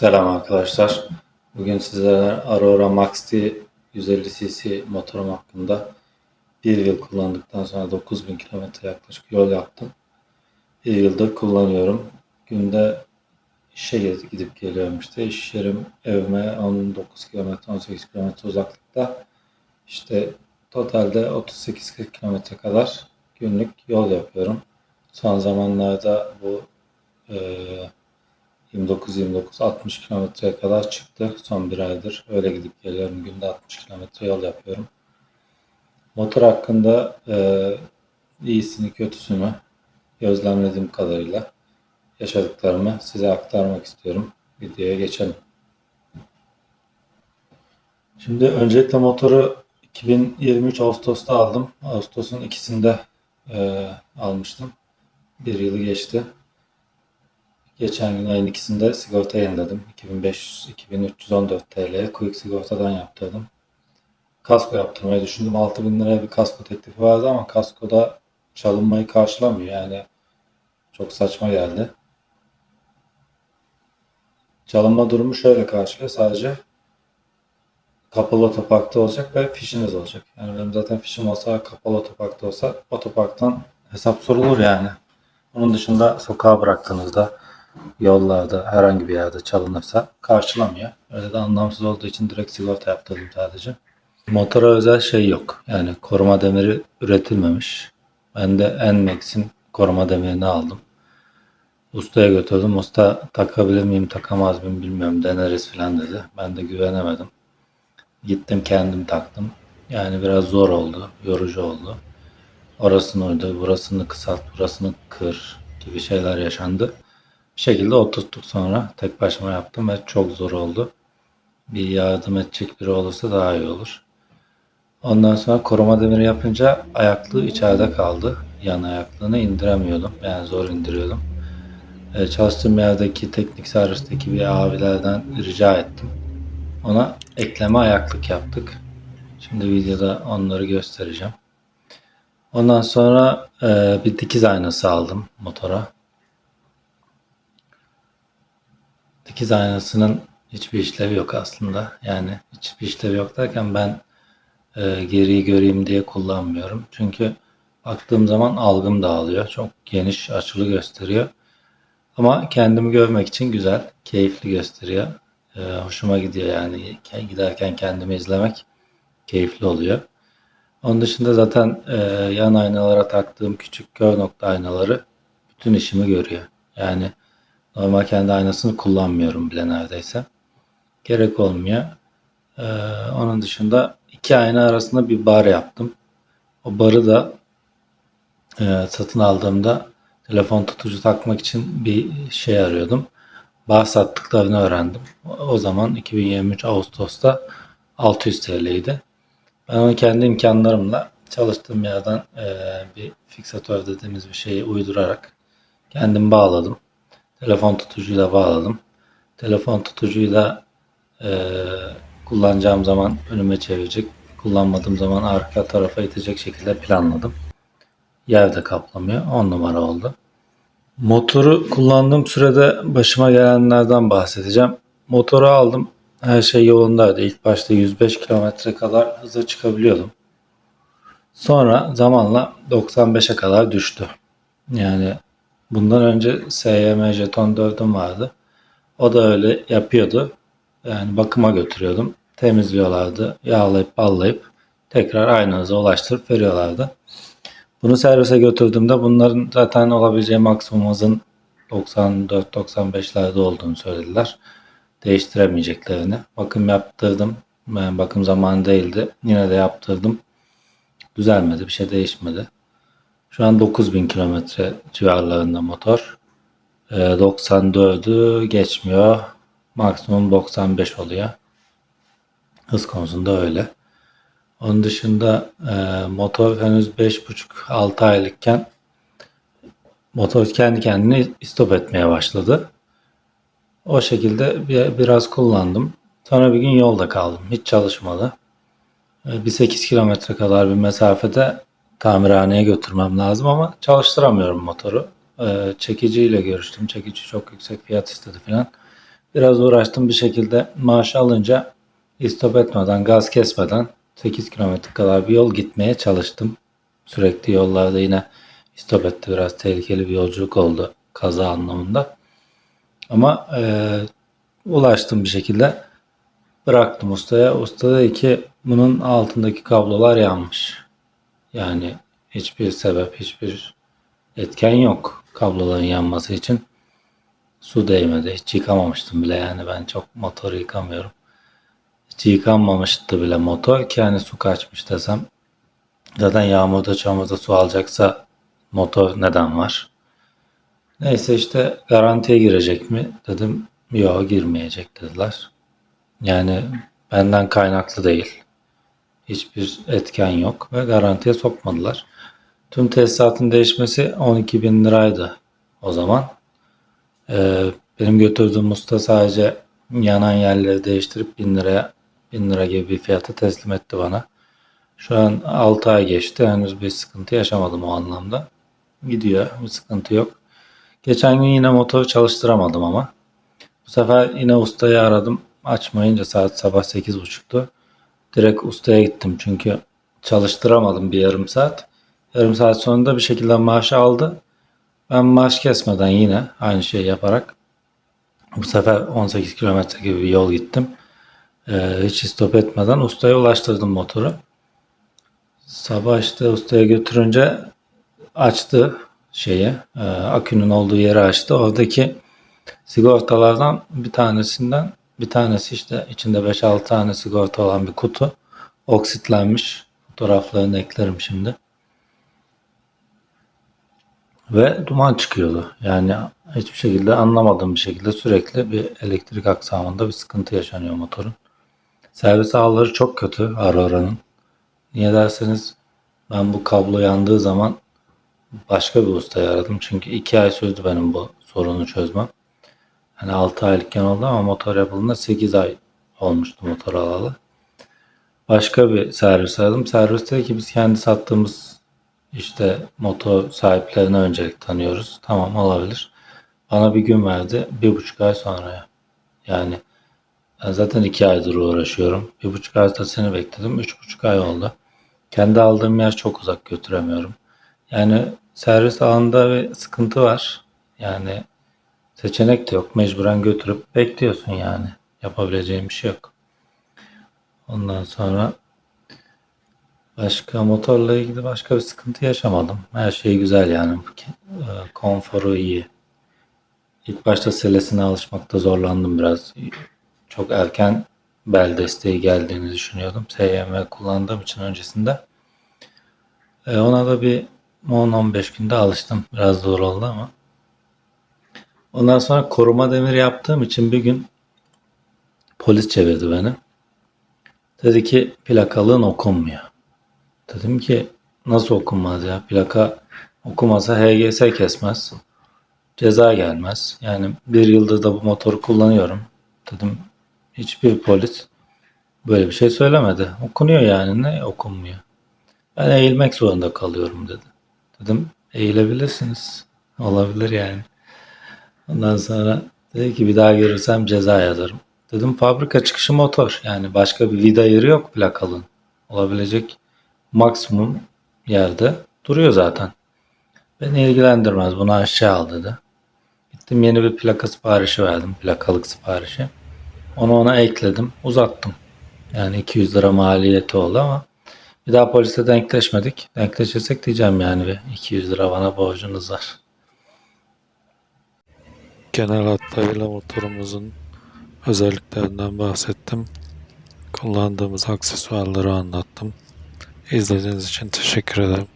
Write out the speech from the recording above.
Selam arkadaşlar. Bugün sizlere Aurora Max T 150 cc motorum hakkında bir yıl kullandıktan sonra 9000 kilometre yaklaşık yol yaptım. Bir yıldır kullanıyorum. Günde işe gidip, geliyorum işte. İş yerim evime 19 kilometre 18 kilometre uzaklıkta. İşte totalde 38-40 kilometre kadar günlük yol yapıyorum. Son zamanlarda bu eee 29-29-60 kilometreye kadar çıktı son bir aydır. Öyle gidip geliyorum. Günde 60 kilometre yol yapıyorum. Motor hakkında e, iyisini kötüsünü gözlemlediğim kadarıyla yaşadıklarımı size aktarmak istiyorum. Videoya geçelim. Şimdi öncelikle motoru 2023 Ağustos'ta aldım. Ağustos'un ikisinde e, almıştım. Bir yılı geçti. Geçen gün ayın ikisinde sigorta yeniledim. 2500-2314 TL Quick sigortadan yaptırdım. Kasko yaptırmayı düşündüm. 6000 liraya bir kasko teklifi vardı ama kaskoda çalınmayı karşılamıyor. Yani çok saçma geldi. Çalınma durumu şöyle karşılıyor. Sadece kapalı otoparkta olacak ve fişiniz olacak. Yani benim zaten fişim olsa kapalı otoparkta olsa otoparktan hesap sorulur yani. Onun dışında sokağa bıraktığınızda yollarda herhangi bir yerde çalınırsa karşılamıyor. Öyle de anlamsız olduğu için direkt sigorta yaptırdım sadece. Motora özel şey yok. Yani koruma demiri üretilmemiş. Ben de Nmax'in koruma demirini aldım. Ustaya götürdüm. Usta takabilir miyim takamaz mıyım bilmiyorum deneriz falan dedi. Ben de güvenemedim. Gittim kendim taktım. Yani biraz zor oldu. Yorucu oldu. Orasını uydu, burasını kısalt, burasını kır gibi şeyler yaşandı. Bir şekilde oturttuk sonra. Tek başıma yaptım ve çok zor oldu. Bir yardım edecek biri olursa daha iyi olur. Ondan sonra koruma demiri yapınca ayaklığı içeride kaldı. Yan ayaklığını indiremiyordum. Yani zor indiriyordum. Ee, çalıştığım yerdeki teknik servisteki bir abilerden rica ettim. Ona ekleme ayaklık yaptık. Şimdi videoda onları göstereceğim. Ondan sonra e, bir dikiz aynası aldım motora. Dikiz aynasının hiçbir işlevi yok aslında. Yani hiçbir işlevi yok derken ben e, geriyi göreyim diye kullanmıyorum. Çünkü baktığım zaman algım dağılıyor. Çok geniş açılı gösteriyor. Ama kendimi görmek için güzel, keyifli gösteriyor. E, hoşuma gidiyor yani giderken kendimi izlemek keyifli oluyor. Onun dışında zaten e, yan aynalara taktığım küçük kör nokta aynaları bütün işimi görüyor. Yani normal kendi aynasını kullanmıyorum bile neredeyse. Gerek olmuyor. E, onun dışında iki ayna arasında bir bar yaptım. O barı da e, satın aldığımda telefon tutucu takmak için bir şey arıyordum. Bar sattıklarını öğrendim. O zaman 2023 Ağustos'ta 600 TL'ydi. Ben onu kendi imkanlarımla çalıştığım yerden e, bir fiksatör dediğimiz bir şeyi uydurarak kendim bağladım. Telefon tutucuyla bağladım. Telefon tutucuyu da e, kullanacağım zaman önüme çevirecek, kullanmadığım zaman arka tarafa itecek şekilde planladım. Yerde kaplamıyor. 10 numara oldu. Motoru kullandığım sürede başıma gelenlerden bahsedeceğim. Motoru aldım. Her şey yolundaydı. İlk başta 105 kilometre kadar hıza çıkabiliyordum. Sonra zamanla 95'e kadar düştü. Yani bundan önce SYM Jeton 4'üm vardı. O da öyle yapıyordu. Yani bakıma götürüyordum. Temizliyorlardı. Yağlayıp ballayıp tekrar aynı hıza ulaştırıp veriyorlardı. Bunu servise götürdüğümde bunların zaten olabileceği maksimum hızın 94-95'lerde olduğunu söylediler değiştiremeyeceklerini. Bakım yaptırdım. Yani bakım zamanı değildi. Yine de yaptırdım. Düzelmedi. Bir şey değişmedi. Şu an 9000 kilometre civarlarında motor. E, 94'ü geçmiyor. Maksimum 95 oluyor. Hız konusunda öyle. Onun dışında e, motor henüz 5,5-6 aylıkken motor kendi kendine istop etmeye başladı. O şekilde bir, biraz kullandım. Sonra bir gün yolda kaldım. Hiç çalışmadı. Ee, bir 8 kilometre kadar bir mesafede tamirhaneye götürmem lazım ama çalıştıramıyorum motoru. Ee, çekiciyle görüştüm. Çekici çok yüksek fiyat istedi falan. Biraz uğraştım bir şekilde maaş alınca istop etmeden, gaz kesmeden 8 kilometre kadar bir yol gitmeye çalıştım. Sürekli yollarda yine istop etti. Biraz tehlikeli bir yolculuk oldu kaza anlamında. Ama eee, ulaştım bir şekilde. Bıraktım ustaya. Usta dedi ki bunun altındaki kablolar yanmış. Yani hiçbir sebep, hiçbir etken yok kabloların yanması için. Su değmedi. Hiç yıkamamıştım bile yani ben çok motoru yıkamıyorum. Hiç yıkanmamıştı bile motor ki hani su kaçmış desem. Zaten yağmurda çamurda su alacaksa motor neden var? Neyse işte garantiye girecek mi? Dedim yok girmeyecek dediler. Yani benden kaynaklı değil. Hiçbir etken yok ve garantiye sokmadılar. Tüm tesisatın değişmesi 12 bin liraydı o zaman. Ee, benim götürdüğüm usta sadece yanan yerleri değiştirip 1000 liraya 1000 lira gibi bir fiyata teslim etti bana. Şu an 6 ay geçti. Henüz bir sıkıntı yaşamadım o anlamda. Gidiyor. Bir sıkıntı yok. Geçen gün yine motoru çalıştıramadım ama. Bu sefer yine ustayı aradım. Açmayınca saat sabah 8.30'tu. Direkt ustaya gittim çünkü çalıştıramadım bir yarım saat. Yarım saat sonunda bir şekilde maaşı aldı. Ben maaş kesmeden yine aynı şeyi yaparak bu sefer 18 kilometre gibi bir yol gittim. Ee, hiç stop etmeden ustaya ulaştırdım motoru. Sabah işte ustaya götürünce açtı şeyi, e, akünün olduğu yeri açtı. Oradaki sigortalardan bir tanesinden bir tanesi işte içinde 5-6 tane sigorta olan bir kutu oksitlenmiş. Fotoğraflarını eklerim şimdi. Ve duman çıkıyordu. Yani hiçbir şekilde anlamadığım bir şekilde sürekli bir elektrik aksamında bir sıkıntı yaşanıyor motorun. Servis ağları çok kötü Aurora'nın. Niye derseniz ben bu kablo yandığı zaman başka bir ustayı aradım. Çünkü iki ay sürdü benim bu sorunu çözmem. Hani 6 aylıkken oldu ama motor yapıldığında 8 ay olmuştu motor alalı. Başka bir servis aradım. Servis dedi ki biz kendi sattığımız işte motor sahiplerine öncelik tanıyoruz. Tamam olabilir. Bana bir gün verdi. Bir buçuk ay sonraya. Yani ben zaten iki aydır uğraşıyorum. Bir buçuk ay da seni bekledim. Üç buçuk ay oldu. Kendi aldığım yer çok uzak götüremiyorum. Yani servis alanında bir sıkıntı var. Yani seçenek de yok. Mecburen götürüp bekliyorsun yani. Yapabileceğim bir şey yok. Ondan sonra başka motorla ilgili başka bir sıkıntı yaşamadım. Her şey güzel yani. E, Konforu iyi. İlk başta selesine alışmakta zorlandım biraz. Çok erken bel desteği geldiğini düşünüyordum. SYM kullandığım için öncesinde. E, ona da bir 10-15 günde alıştım. Biraz zor oldu ama. Ondan sonra koruma demir yaptığım için bir gün polis çevirdi beni. Dedi ki plakalığın okunmuyor. Dedim ki nasıl okunmaz ya? Plaka okumasa HGS kesmez. Ceza gelmez. Yani bir yıldır da bu motoru kullanıyorum. Dedim hiçbir polis böyle bir şey söylemedi. Okunuyor yani ne okunmuyor. Ben eğilmek zorunda kalıyorum dedi. Dedim eğilebilirsiniz. Olabilir yani. Ondan sonra dedi ki bir daha görürsem ceza yazarım. Dedim fabrika çıkışı motor. Yani başka bir vida yeri yok plakalın. Olabilecek maksimum yerde duruyor zaten. Beni ilgilendirmez. Bunu aşağı al dedi. Gittim yeni bir plaka siparişi verdim. Plakalık siparişi. Onu ona ekledim. Uzattım. Yani 200 lira maliyeti oldu ama bir daha polise denkleşmedik. Denkleşirsek diyeceğim yani bir 200 lira bana borcunuz var. Genel hatlarıyla motorumuzun özelliklerinden bahsettim. Kullandığımız aksesuarları anlattım. İzlediğiniz için teşekkür ederim.